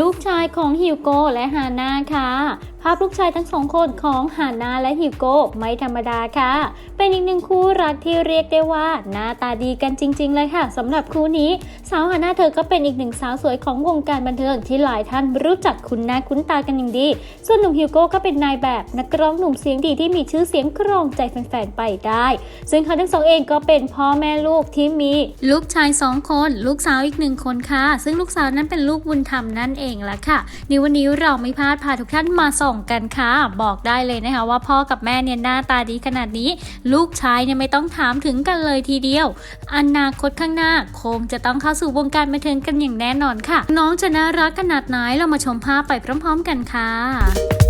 ลูกชายของฮิวโกและฮาน่าค่ะ ภาพลูกชายทั้งสองคนของฮานาและฮิวโก้ไม่ธรรมดาค่ะ เป็นอีกหนึ่งคู่รักที่เรียกได้ว่าหน้าตาดีกันจริง ๆ เลยค่ะสำหรับคู่นี้ สาวฮานาเธอก็เป็นอีกหนึ่งสาวสวยของวงการบันเทิงที่หลายท่านรู้จักคุ้นหน้าคุ้นตากันอย่างดี ส่วนหนุ่มฮิวโก้ก็เป็นนายแบบนักร้องหนุ่มเสียงดีที่มีชื่อเสียงครองใจแฟนๆไปได้ ซึ่งเขาทั้งสองเองก็เป็นพ่อแม่ลูกที่มีลูกชายสองคน ลูกสาวอีกหนึ่งคนค่ะ ซึ่งลูกสาวนั้นเป็นลูกบุญธรรมนั่นเองละค่ะในวันนี้เราไม่พลาดพาทุกท่านมาส่องกันค่ะ บอกได้เลยนะคะว่าพ่อกับแม่เนี่ยหน้าตาดีขนาดนี้ ลูกชายเนี่ยไม่ต้องถามถึงกันเลยทีเดียวอนาคตข้างหน้าคงจะต้องเข้าสู่วงการบันเทิงกันอย่างแน่นอนค่ะ น้องจะน่ารักขนาดไหนเรามาชมภาพไปพร้อม ๆ กันค่ะ